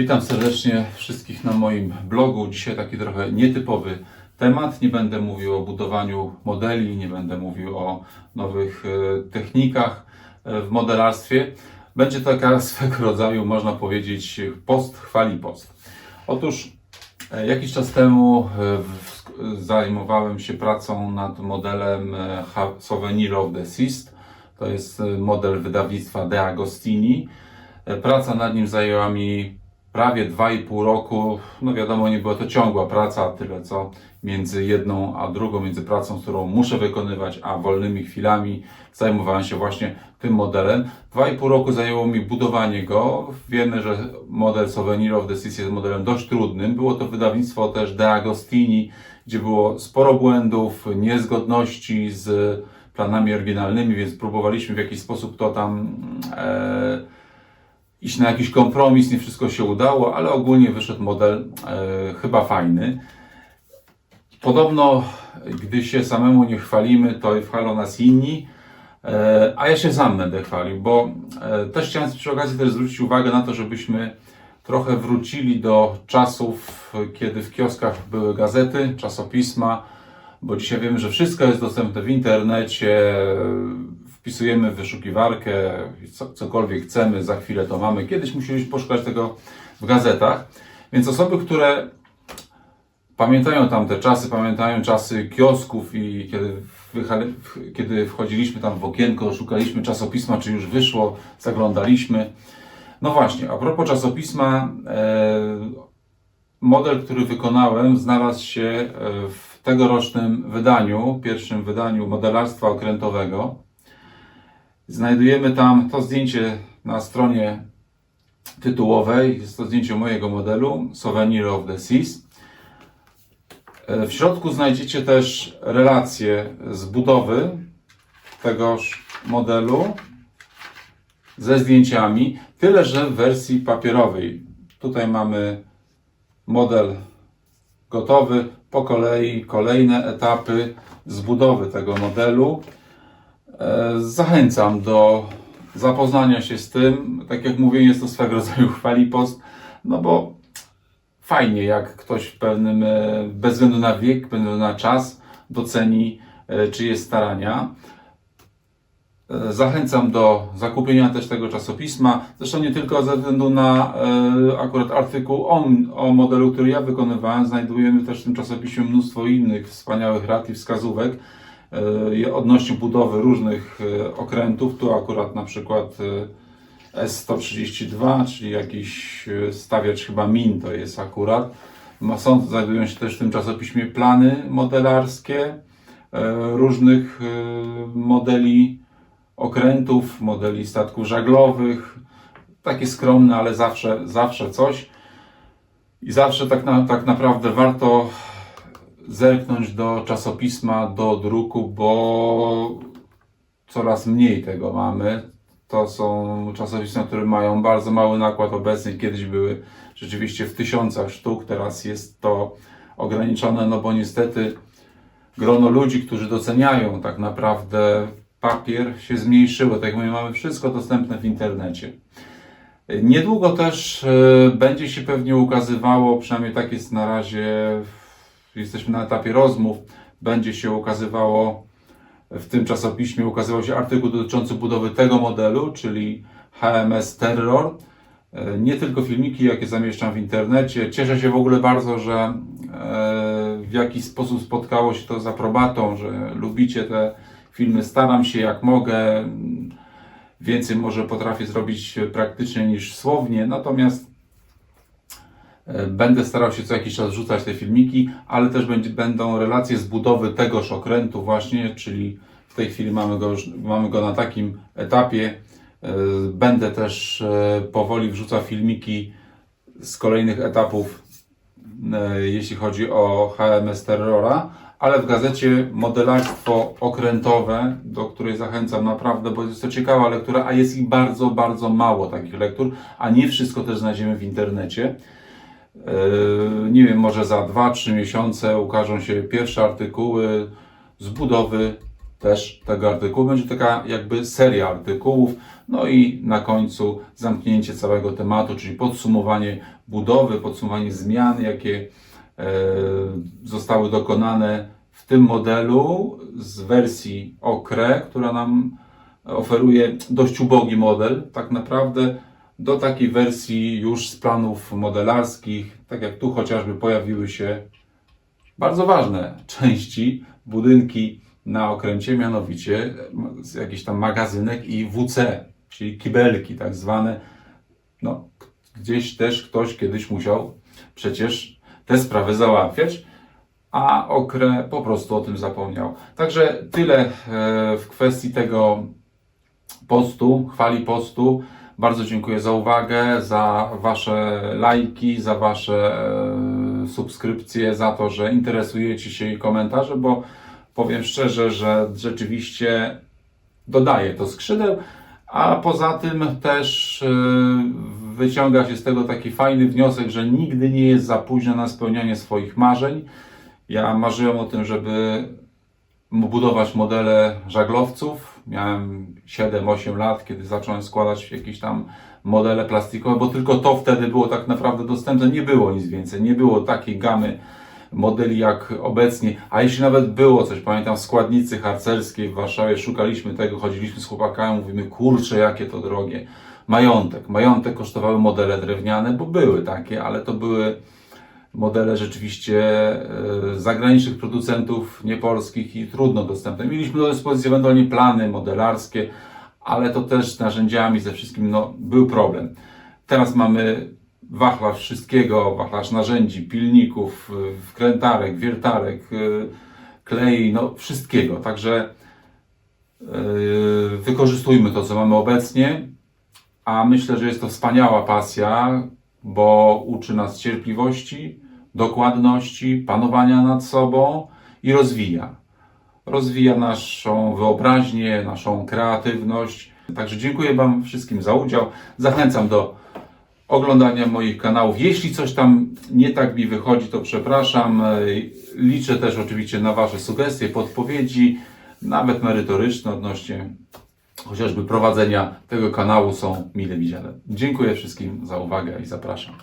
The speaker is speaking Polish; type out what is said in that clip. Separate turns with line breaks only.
Witam serdecznie wszystkich na moim blogu. Dzisiaj taki trochę nietypowy temat. Nie będę mówił o budowaniu modeli, nie będę mówił o nowych e, technikach e, w modelarstwie. Będzie to taka swego rodzaju, można powiedzieć, post chwali post. Otóż e, jakiś czas temu zajmowałem się pracą nad modelem Souvenir of the Seas. To jest model wydawnictwa De Agostini. Praca nad nim zajęła mi prawie 2,5 roku. No wiadomo, nie była to ciągła praca, tyle co między jedną a drugą, między pracą, którą muszę wykonywać, a wolnymi chwilami zajmowałem się właśnie tym modelem. 2,5 roku zajęło mi budowanie go. Wiemy, że model Souvenir of the Seas jest modelem dość trudnym. Było to wydawnictwo też De Agostini, gdzie było sporo błędów, niezgodności z planami oryginalnymi, więc próbowaliśmy w jakiś sposób to tam e, iść na jakiś kompromis, nie wszystko się udało, ale ogólnie wyszedł model e, chyba fajny. Podobno, gdy się samemu nie chwalimy, to chwalą nas inni, e, a ja się sam będę chwalił, bo e, też chciałem przy okazji też zwrócić uwagę na to, żebyśmy trochę wrócili do czasów, kiedy w kioskach były gazety, czasopisma, bo dzisiaj wiemy, że wszystko jest dostępne w internecie, wpisujemy w wyszukiwarkę, co, cokolwiek chcemy, za chwilę to mamy. Kiedyś musieliśmy poszukać tego w gazetach, więc osoby, które pamiętają tamte czasy, pamiętają czasy kiosków i kiedy, kiedy wchodziliśmy tam w okienko, szukaliśmy czasopisma, czy już wyszło, zaglądaliśmy. No właśnie, a propos czasopisma, e, model, który wykonałem, znalazł się e, w tegorocznym wydaniu, pierwszym wydaniu modelarstwa okrętowego. Znajdujemy tam to zdjęcie na stronie tytułowej. Jest to zdjęcie mojego modelu Souvenir of the Seas. E, W środku znajdziecie też relacje z budowy tegoż modelu ze zdjęciami, tyle że w wersji papierowej. Tutaj mamy model gotowy, po kolei kolejne etapy zbudowy tego modelu. E, Zachęcam do zapoznania się z tym. Tak jak mówię, jest to swego rodzaju chwali post, no bo fajnie, jak ktoś w pewnym, e, bez względu na wiek, bez względu na czas, doceni e, czyjeś starania. Zachęcam do zakupienia też tego czasopisma. Zresztą nie tylko ze względu na akurat artykuł o, o modelu, który ja wykonywałem. Znajdujemy też w tym czasopiśmie mnóstwo innych wspaniałych rad i wskazówek odnośnie budowy różnych e, okrętów. Tu akurat na przykład e, S132, czyli jakiś e, stawiacz chyba min to jest akurat. Są, znajdują się też w tym czasopiśmie plany modelarskie e, różnych e, modeli okrętów, modeli statków żaglowych. Takie skromne, ale zawsze, zawsze coś. I zawsze tak, na, tak naprawdę warto zerknąć do czasopisma, do druku, bo coraz mniej tego mamy. To są czasopisma, które mają bardzo mały nakład obecny. Kiedyś były rzeczywiście w tysiącach sztuk, teraz jest to ograniczone, no bo niestety grono ludzi, którzy doceniają tak naprawdę papier się zmniejszyło. Tak jak mówię, mamy wszystko dostępne w internecie. Niedługo też e, będzie się pewnie ukazywało, przynajmniej tak jest na razie, jesteśmy na etapie rozmów, będzie się ukazywało w tym czasopiśmie ukazywał się artykuł dotyczący budowy tego modelu, czyli HMS Terror. E, Nie tylko filmiki, jakie zamieszczam w internecie. Cieszę się w ogóle bardzo, że e, w jakiś sposób spotkało się to z aprobatą, że lubicie te filmy. Staram się jak mogę. Więcej może potrafię zrobić praktycznie niż słownie, natomiast Będę starał się co jakiś czas rzucać te filmiki, ale też będzie, będą relacje z budowy tegoż okrętu właśnie, czyli w tej chwili mamy go, już, mamy go na takim etapie. E, Będę też e, powoli wrzucał filmiki z kolejnych etapów, e, jeśli chodzi o HMS Terrora, ale w gazecie Modelarstwo Okrętowe, do której zachęcam naprawdę, bo jest to ciekawa lektura, a jest ich bardzo, bardzo mało takich lektur, a nie wszystko też znajdziemy w internecie. Yy, Nie wiem, może za 2-3 miesiące ukażą się pierwsze artykuły z budowy też tego artykułu. Będzie taka jakby seria artykułów. No i na końcu zamknięcie całego tematu, czyli podsumowanie budowy, podsumowanie zmian, jakie e, zostały dokonane w tym modelu z wersji Okre, która nam oferuje dość ubogi model, tak naprawdę do takiej wersji już z planów modelarskich, tak jak tu chociażby pojawiły się bardzo ważne części, budynki na okręcie, mianowicie jakiś tam magazynek i WC, czyli kibelki tak zwane. No, gdzieś też ktoś kiedyś musiał przecież te sprawy załatwiać, a Okre po prostu o tym zapomniał. Także tyle e, w kwestii tego postu, chwali postu. Bardzo dziękuję za uwagę, za Wasze lajki, za Wasze e, subskrypcje, za to, że interesujecie się i komentarze, bo powiem szczerze, że rzeczywiście dodaje to skrzydeł, a poza tym też e, wyciąga się z tego taki fajny wniosek, że nigdy nie jest za późno na spełnianie swoich marzeń. Ja marzyłem o tym, żeby budować modele żaglowców. Miałem 7-8 lat, kiedy zacząłem składać jakieś tam modele plastikowe, bo tylko to wtedy było tak naprawdę dostępne. Nie było nic więcej. Nie było takiej gamy modeli jak obecnie. A jeśli nawet było coś, pamiętam w składnicy harcerskiej w Warszawie, szukaliśmy tego, chodziliśmy z chłopakami, mówimy, kurczę, jakie to drogie. Majątek. Majątek kosztowały modele drewniane, bo były takie, ale to były modele rzeczywiście e, zagranicznych producentów, niepolskich i trudno dostępne. Mieliśmy do dyspozycji ewentualnie plany modelarskie, ale to też z narzędziami, ze wszystkim no, był problem. Teraz mamy wachlarz wszystkiego, wachlarz narzędzi, pilników, e, wkrętarek, wiertarek, e, klei, no wszystkiego. Także wykorzystujmy to, co mamy obecnie, a myślę, że jest to wspaniała pasja, bo uczy nas cierpliwości, dokładności, panowania nad sobą i rozwija. Rozwija naszą wyobraźnię, naszą kreatywność. Także dziękuję Wam wszystkim za udział. Zachęcam do oglądania moich kanałów. Jeśli coś tam nie tak mi wychodzi, to przepraszam. Liczę też oczywiście na Wasze sugestie, podpowiedzi, nawet merytoryczne odnośnie chociażby prowadzenia tego kanału są mile widziane. Dziękuję wszystkim za uwagę i zapraszam.